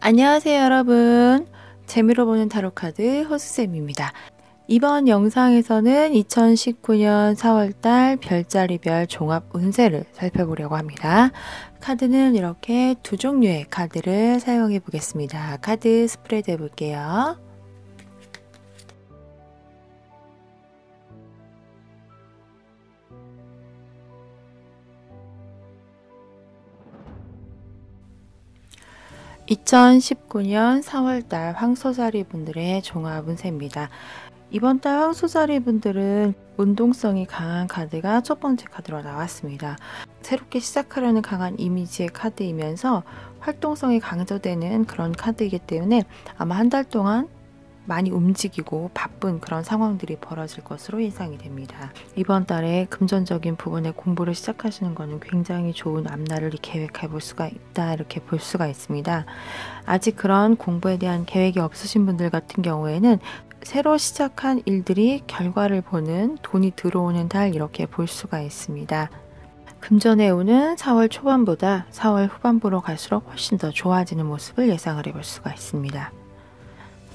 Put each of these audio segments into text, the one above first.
안녕하세요 여러분. 재미로 보는 타로카드 호수쌤입니다. 이번 영상에서는 2019년 4월달 별자리별 종합 운세를 살펴보려고 합니다. 카드는 이렇게 두 종류의 카드를 사용해 보겠습니다. 카드 스프레드 해볼게요 2019년 4월달 황소자리 분들의 종합 운세입니다. 이번 달 황소자리 분들은 운동성이 강한 카드가 첫 번째 카드로 나왔습니다. 새롭게 시작하려는 강한 이미지의 카드이면서 활동성이 강조되는 그런 카드이기 때문에 아마 한 달 동안 많이 움직이고 바쁜 그런 상황들이 벌어질 것으로 예상이 됩니다. 이번 달에 금전적인 부분에 공부를 시작하시는 것은 굉장히 좋은 앞날을 계획해 볼 수가 있다 이렇게 볼 수가 있습니다. 아직 그런 공부에 대한 계획이 없으신 분들 같은 경우에는 새로 시작한 일들이 결과를 보는 돈이 들어오는 달 이렇게 볼 수가 있습니다. 금전의 운은 4월 초반보다 4월 후반부로 갈수록 훨씬 더 좋아지는 모습을 예상을 해볼 수가 있습니다.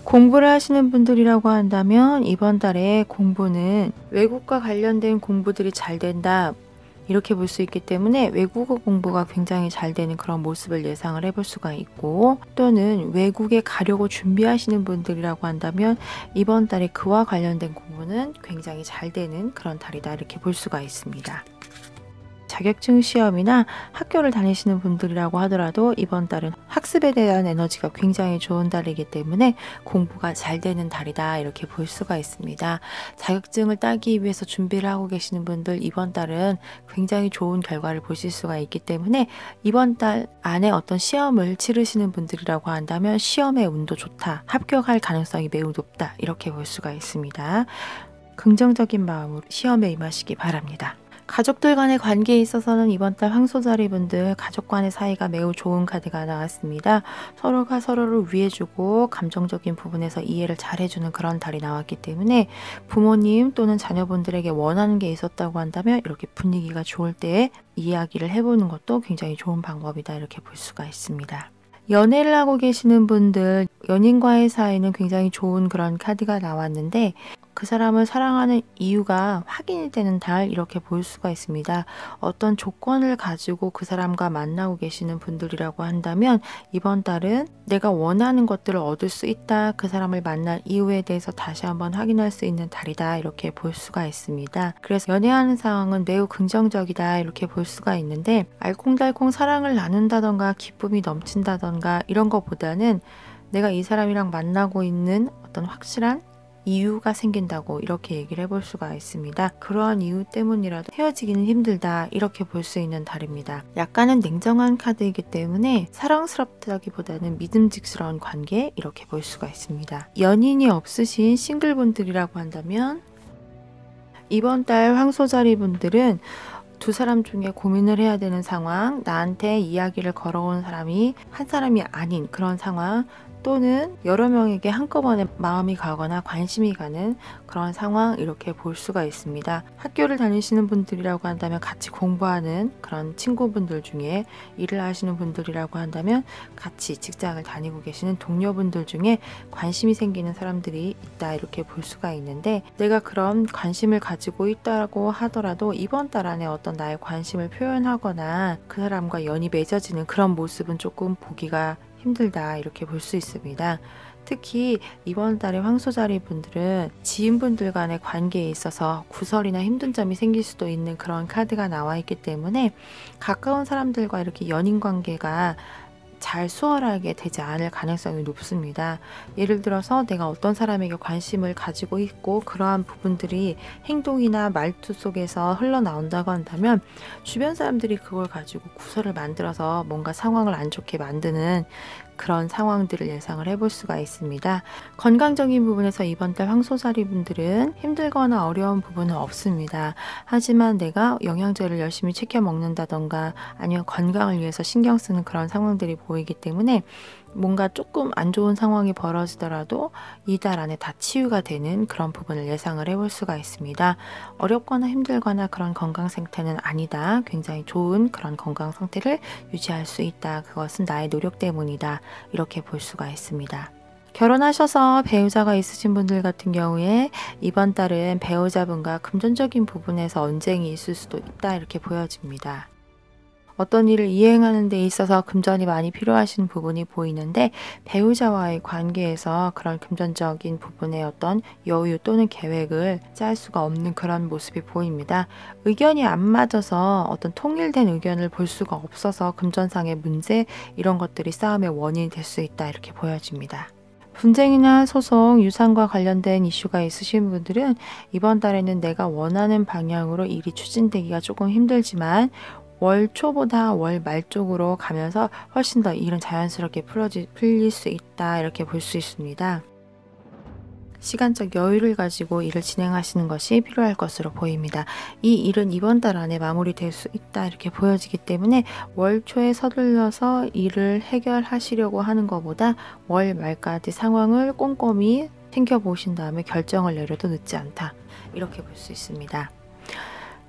공부를 하시는 분들이라고 한다면 이번 달에 공부는 외국과 관련된 공부들이 잘 된다. 이렇게 볼 수 있기 때문에 외국어 공부가 굉장히 잘 되는 그런 모습을 예상을 해볼 수가 있고 또는 외국에 가려고 준비하시는 분들이라고 한다면 이번 달에 그와 관련된 공부는 굉장히 잘 되는 그런 달이다 이렇게 볼 수가 있습니다. 자격증 시험이나 학교를 다니시는 분들이라고 하더라도 이번 달은 학습에 대한 에너지가 굉장히 좋은 달이기 때문에 공부가 잘 되는 달이다 이렇게 볼 수가 있습니다. 자격증을 따기 위해서 준비를 하고 계시는 분들 이번 달은 굉장히 좋은 결과를 보실 수가 있기 때문에 이번 달 안에 어떤 시험을 치르시는 분들이라고 한다면 시험의 운도 좋다. 합격할 가능성이 매우 높다. 이렇게 볼 수가 있습니다. 긍정적인 마음으로 시험에 임하시기 바랍니다. 가족들 간의 관계에 있어서는 이번 달 황소자리 분들 가족 간의 사이가 매우 좋은 카드가 나왔습니다. 서로가 서로를 위해주고 감정적인 부분에서 이해를 잘 해주는 그런 달이 나왔기 때문에 부모님 또는 자녀분들에게 원하는 게 있었다고 한다면 이렇게 분위기가 좋을 때 이야기를 해보는 것도 굉장히 좋은 방법이다 이렇게 볼 수가 있습니다. 연애를 하고 계시는 분들 연인과의 사이는 굉장히 좋은 그런 카드가 나왔는데 그 사람을 사랑하는 이유가 확인이 되는 달 이렇게 볼 수가 있습니다. 어떤 조건을 가지고 그 사람과 만나고 계시는 분들이라고 한다면 이번 달은 내가 원하는 것들을 얻을 수 있다. 그 사람을 만날 이유에 대해서 다시 한번 확인할 수 있는 달이다. 이렇게 볼 수가 있습니다. 그래서 연애하는 상황은 매우 긍정적이다. 이렇게 볼 수가 있는데 알콩달콩 사랑을 나눈다던가 기쁨이 넘친다던가 이런 것보다는 내가 이 사람이랑 만나고 있는 어떤 확실한 이유가 생긴다고 이렇게 얘기를 해볼 수가 있습니다. 그러한 이유 때문이라도 헤어지기는 힘들다 이렇게 볼 수 있는 달입니다. 약간은 냉정한 카드이기 때문에 사랑스럽다기보다는 믿음직스러운 관계 이렇게 볼 수가 있습니다. 연인이 없으신 싱글분들이라고 한다면 이번 달 황소자리 분들은 두 사람 중에 고민을 해야 되는 상황, 나한테 이야기를 걸어온 사람이 한 사람이 아닌 그런 상황, 또는 여러 명에게 한꺼번에 마음이 가거나 관심이 가는 그런 상황 이렇게 볼 수가 있습니다. 학교를 다니시는 분들이라고 한다면 같이 공부하는 그런 친구분들 중에 일을 하시는 분들이라고 한다면 같이 직장을 다니고 계시는 동료분들 중에 관심이 생기는 사람들이 있다 이렇게 볼 수가 있는데 내가 그런 관심을 가지고 있다고 하더라도 이번 달 안에 어떤 나의 관심을 표현하거나 그 사람과 연이 맺어지는 그런 모습은 조금 보기가 힘들다 이렇게 볼 수 있습니다. 특히 이번 달에 황소자리 분들은 지인분들 간의 관계에 있어서 구설이나 힘든 점이 생길 수도 있는 그런 카드가 나와 있기 때문에 가까운 사람들과 이렇게 연인 관계가 잘 수월하게 되지 않을 가능성이 높습니다. 예를 들어서 내가 어떤 사람에게 관심을 가지고 있고 그러한 부분들이 행동이나 말투 속에서 흘러나온다고 한다면 주변 사람들이 그걸 가지고 구설을 만들어서 뭔가 상황을 안 좋게 만드는 그런 상황들을 예상을 해볼 수가 있습니다. 건강적인 부분에서 이번 달 황소자리 분들은 힘들거나 어려운 부분은 없습니다. 하지만 내가 영양제를 열심히 챙겨 먹는다던가 아니면 건강을 위해서 신경 쓰는 그런 상황들이 보이기 때문에 뭔가 조금 안 좋은 상황이 벌어지더라도 이달 안에 다 치유가 되는 그런 부분을 예상을 해볼 수가 있습니다. 어렵거나 힘들거나 그런 건강 상태는 아니다. 굉장히 좋은 그런 건강 상태를 유지할 수 있다. 그것은 나의 노력 때문이다. 이렇게 볼 수가 있습니다. 결혼하셔서 배우자가 있으신 분들 같은 경우에 이번 달은 배우자분과 금전적인 부분에서 언쟁이 있을 수도 있다 이렇게 보여집니다. 어떤 일을 이행하는 데 있어서 금전이 많이 필요하신 부분이 보이는데 배우자와의 관계에서 그런 금전적인 부분의 어떤 여유 또는 계획을 짤 수가 없는 그런 모습이 보입니다. 의견이 안 맞아서 어떤 통일된 의견을 볼 수가 없어서 금전상의 문제 이런 것들이 싸움의 원인이 될 수 있다 이렇게 보여집니다. 분쟁이나 소송, 유산과 관련된 이슈가 있으신 분들은 이번 달에는 내가 원하는 방향으로 일이 추진되기가 조금 힘들지만 월 초보다 월 말 쪽으로 가면서 훨씬 더 일은 자연스럽게 풀어지, 풀릴 수 있다 이렇게 볼 수 있습니다. 시간적 여유를 가지고 일을 진행하시는 것이 필요할 것으로 보입니다. 이 일은 이번 달 안에 마무리될 수 있다 이렇게 보여지기 때문에 월 초에 서둘러서 일을 해결하시려고 하는 것보다 월 말까지 상황을 꼼꼼히 챙겨보신 다음에 결정을 내려도 늦지 않다 이렇게 볼 수 있습니다.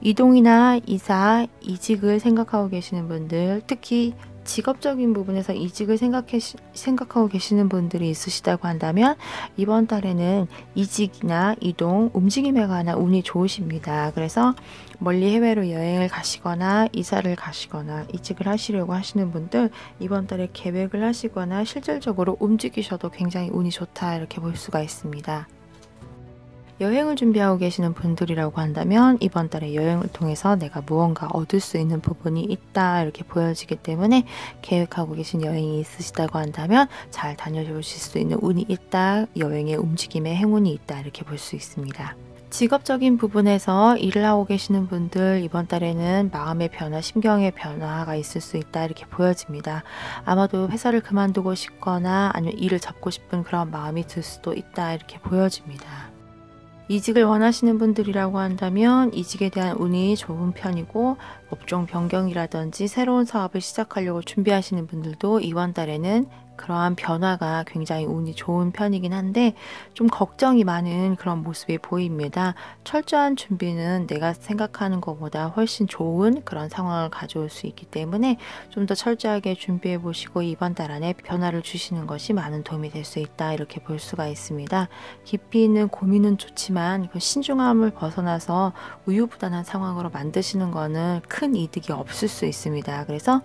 이동이나 이사, 이직을 생각하고 계시는 분들, 특히 직업적인 부분에서 이직을 생각해, 생각하고 계시는 분들이 있으시다고 한다면 이번 달에는 이직이나 이동, 움직임에 관한 운이 좋으십니다. 그래서 멀리 해외로 여행을 가시거나 이사를 가시거나 이직을 하시려고 하시는 분들 이번 달에 계획을 하시거나 실질적으로 움직이셔도 굉장히 운이 좋다 이렇게 볼 수가 있습니다. 여행을 준비하고 계시는 분들이라고 한다면 이번 달에 여행을 통해서 내가 무언가 얻을 수 있는 부분이 있다 이렇게 보여지기 때문에 계획하고 계신 여행이 있으시다고 한다면 잘 다녀오실 수 있는 운이 있다 여행의 움직임에 행운이 있다 이렇게 볼 수 있습니다. 직업적인 부분에서 일을 하고 계시는 분들 이번 달에는 마음의 변화, 심경의 변화가 있을 수 있다 이렇게 보여집니다. 아마도 회사를 그만두고 싶거나 아니면 일을 잡고 싶은 그런 마음이 들 수도 있다 이렇게 보여집니다. 이직을 원하시는 분들이라고 한다면 이직에 대한 운이 좋은 편이고 업종 변경이라든지 새로운 사업을 시작하려고 준비하시는 분들도 이번 달에는 그러한 변화가 굉장히 운이 좋은 편이긴 한데 좀 걱정이 많은 그런 모습이 보입니다. 철저한 준비는 내가 생각하는 것보다 훨씬 좋은 그런 상황을 가져올 수 있기 때문에 좀 더 철저하게 준비해 보시고 이번 달 안에 변화를 주시는 것이 많은 도움이 될 수 있다 이렇게 볼 수가 있습니다. 깊이 있는 고민은 좋지만 그 신중함을 벗어나서 우유부단한 상황으로 만드시는 것은 큰 이득이 없을 수 있습니다. 그래서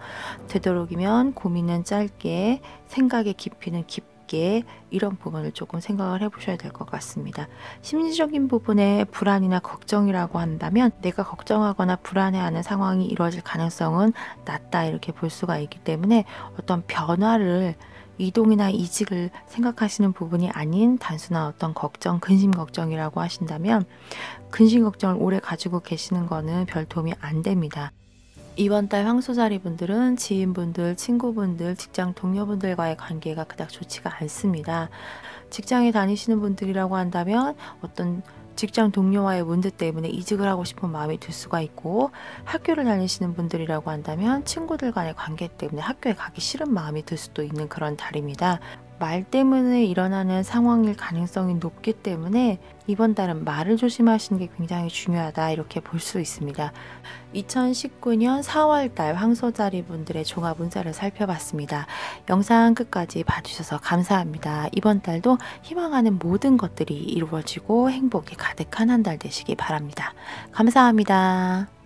되도록이면 고민은 짧게 생각의 깊이는 깊게 이런 부분을 조금 생각을 해보셔야 될 것 같습니다. 심리적인 부분에 불안이나 걱정이라고 한다면 내가 걱정하거나 불안해하는 상황이 이루어질 가능성은 낮다 이렇게 볼 수가 있기 때문에 어떤 변화를 이동이나 이직을 생각하시는 부분이 아닌 단순한 어떤 걱정, 근심 걱정이라고 하신다면 근심 걱정을 오래 가지고 계시는 거는 별 도움이 안 됩니다. 이번 달 황소자리 분들은 지인분들, 친구분들, 직장 동료분들과의 관계가 그닥 좋지가 않습니다. 직장에 다니시는 분들이라고 한다면 어떤 직장 동료와의 문제 때문에 이직을 하고 싶은 마음이 들 수가 있고 학교를 다니시는 분들이라고 한다면 친구들 간의 관계 때문에 학교에 가기 싫은 마음이 들 수도 있는 그런 달입니다. 말 때문에 일어나는 상황일 가능성이 높기 때문에 이번 달은 말을 조심하시는 게 굉장히 중요하다 이렇게 볼 수 있습니다. 2019년 4월달 황소자리 분들의 종합 운세를 살펴봤습니다. 영상 끝까지 봐주셔서 감사합니다. 이번 달도 희망하는 모든 것들이 이루어지고 행복이 가득한 한 달 되시기 바랍니다. 감사합니다.